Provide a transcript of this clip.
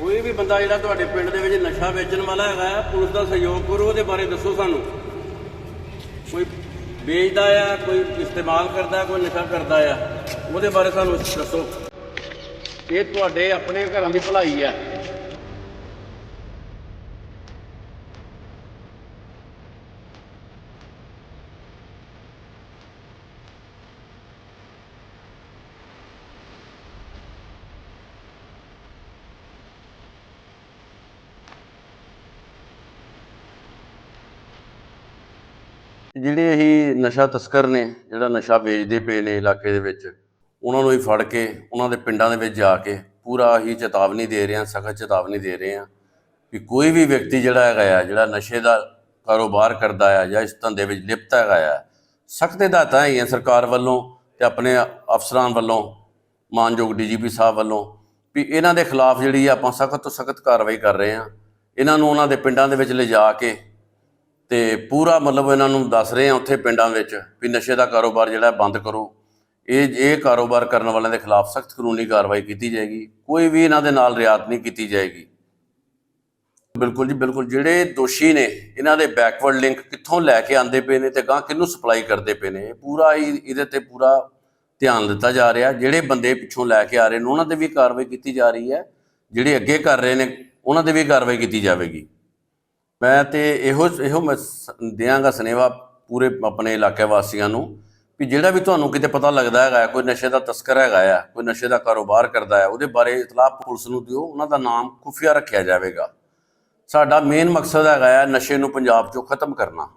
ਕੋਈ ਵੀ ਬੰਦਾ ਜਿਹੜਾ ਤੁਹਾਡੇ ਪਿੰਡ ਦੇ ਵਿੱਚ ਨਸ਼ਾ ਵੇਚਣ ਵਾਲਾ ਹੈਗਾ ਆ ਪੁਲਿਸ ਦਾ ਸਹਿਯੋਗ ਕਰੋ, ਉਹਦੇ ਬਾਰੇ ਦੱਸੋ ਸਾਨੂੰ। ਕੋਈ ਵੇਚਦਾ ਆ, ਕੋਈ ਇਸਤੇਮਾਲ ਕਰਦਾ, ਕੋਈ ਨਸ਼ਾ ਕਰਦਾ ਆ, ਉਹਦੇ ਬਾਰੇ ਸਾਨੂੰ ਦੱਸੋ। ਇਹ ਤੁਹਾਡੇ ਆਪਣੇ ਘਰਾਂ ਦੀ ਭਲਾਈ ਆ। ਜਿਹੜੇ ਇਹ ਨਸ਼ਾ ਤਸਕਰ ਨੇ, ਜਿਹੜਾ ਨਸ਼ਾ ਵੇਚਦੇ ਪਏ ਨੇ ਇਲਾਕੇ ਦੇ ਵਿੱਚ, ਉਹਨਾਂ ਨੂੰ ਹੀ ਫੜ ਕੇ, ਉਹਨਾਂ ਦੇ ਪਿੰਡਾਂ ਦੇ ਵਿੱਚ ਜਾ ਕੇ ਪੂਰਾ ਹੀ ਚੇਤਾਵਨੀ ਦੇ ਰਹੇ ਹਾਂ, ਸਖਤ ਚੇਤਾਵਨੀ ਦੇ ਰਹੇ ਹਾਂ ਕਿ ਕੋਈ ਵੀ ਵਿਅਕਤੀ ਜਿਹੜਾ ਹੈਗਾ ਆ, ਜਿਹੜਾ ਨਸ਼ੇ ਦਾ ਕਾਰੋਬਾਰ ਕਰਦਾ ਆ ਜਾਂ ਇਸ ਧੰਦੇ ਵਿੱਚ ਲਿਪਤ ਹੈਗਾ ਆ, ਸਖਤ ਹਦਾਇਤਾਂ ਹੈਗੀਆਂ ਸਰਕਾਰ ਵੱਲੋਂ ਤੇ ਆਪਣੇ ਅਫਸਰਾਂ ਵੱਲੋਂ, ਮਾਨਯੋਗ ਡੀਜੀਪੀ ਸਾਹਿਬ ਵੱਲੋਂ, ਵੀ ਇਹਨਾਂ ਦੇ ਖਿਲਾਫ ਜਿਹੜੀ ਆ ਆਪਾਂ ਸਖਤ ਤੋਂ ਸਖਤ ਕਾਰਵਾਈ ਕਰ ਰਹੇ ਹਾਂ, ਇਹਨਾਂ ਨੂੰ ਉਹਨਾਂ ਦੇ ਪਿੰਡਾਂ ਦੇ ਵਿੱਚ ਲਿਜਾ ਕੇ ਤੇ ਪੂਰਾ ਮਤਲਬ ਇਹਨਾਂ ਨੂੰ ਦੱਸ ਰਹੇ ਆ ਉੱਥੇ ਪਿੰਡਾਂ ਵਿੱਚ ਵੀ ਨਸ਼ੇ ਦਾ ਕਾਰੋਬਾਰ ਜਿਹੜਾ ਬੰਦ ਕਰੋ। ਇਹ ਇਹ ਕਾਰੋਬਾਰ ਕਰਨ ਵਾਲਿਆਂ ਦੇ ਖਿਲਾਫ ਸਖਤ ਕਾਨੂੰਨੀ ਕਾਰਵਾਈ ਕੀਤੀ ਜਾਏਗੀ। ਕੋਈ ਵੀ ਇਹਨਾਂ ਦੇ ਨਾਲ ਰਿਆਤ ਨਹੀਂ ਕੀਤੀ ਜਾਏਗੀ। ਬਿਲਕੁਲ ਜੀ, ਬਿਲਕੁਲ। ਜਿਹੜੇ ਦੋਸ਼ੀ ਨੇ, ਇਹਨਾਂ ਦੇ ਬੈਕਵਰਡ ਲਿੰਕ ਕਿੱਥੋਂ ਲੈ ਕੇ ਆਂਦੇ ਪਏ ਨੇ ਤੇ ਗਾਂ ਕਿਹਨੂੰ ਸਪਲਾਈ ਕਰਦੇ ਪਏ ਨੇ, ਇਹ ਪੂਰਾ ਹੀ ਇਹਦੇ ਤੇ ਪੂਰਾ ਧਿਆਨ ਦਿੱਤਾ ਜਾ ਰਿਹਾ। ਜਿਹੜੇ ਬੰਦੇ ਪਿੱਛੋਂ ਲੈ ਕੇ ਆ ਰਹੇ ਨੇ, ਉਹਨਾਂ ਤੇ ਵੀ ਕਾਰਵਾਈ ਕੀਤੀ ਜਾ ਰਹੀ ਹੈ। ਜਿਹੜੇ ਅੱਗੇ ਕਰ ਰਹੇ ਨੇ, ਉਹਨਾਂ ਤੇ ਵੀ ਕਾਰਵਾਈ ਕੀਤੀ ਜਾਵੇਗੀ। ਮੈਂ ਤੇ ਇਹੋ ਇਹੋ ਮੈਂ ਦਿਆਂਗਾ ਸਨੇਵਾ ਪੂਰੇ ਆਪਣੇ ਇਲਾਕੇ ਵਾਸੀਆਂ ਨੂੰ ਵੀ ਜਿਹੜਾ ਵੀ ਤੁਹਾਨੂੰ ਕਿਤੇ ਪਤਾ ਲੱਗਦਾ ਹੈਗਾ, ਕੋਈ ਨਸ਼ੇ ਦਾ ਤਸਕਰ ਹੈਗਾ ਆ, ਕੋਈ ਨਸ਼ੇ ਦਾ ਕਾਰੋਬਾਰ ਕਰਦਾ ਹੈ ਉਹਦੇ ਬਾਰੇ ਇਤਲਾਹ ਪੁਲਿਸ ਨੂੰ ਦਿਓ, ਉਹਨਾਂ ਦਾ ਨਾਮ ਖੁਫੀਆ ਰੱਖਿਆ ਜਾਵੇਗਾ। ਸਾਡਾ ਮੇਨ ਮਕਸਦ ਹੈਗਾ ਆ ਨਸ਼ੇ ਨੂੰ ਪੰਜਾਬ ਚੋਂ ਖਤਮ ਕਰਨਾ।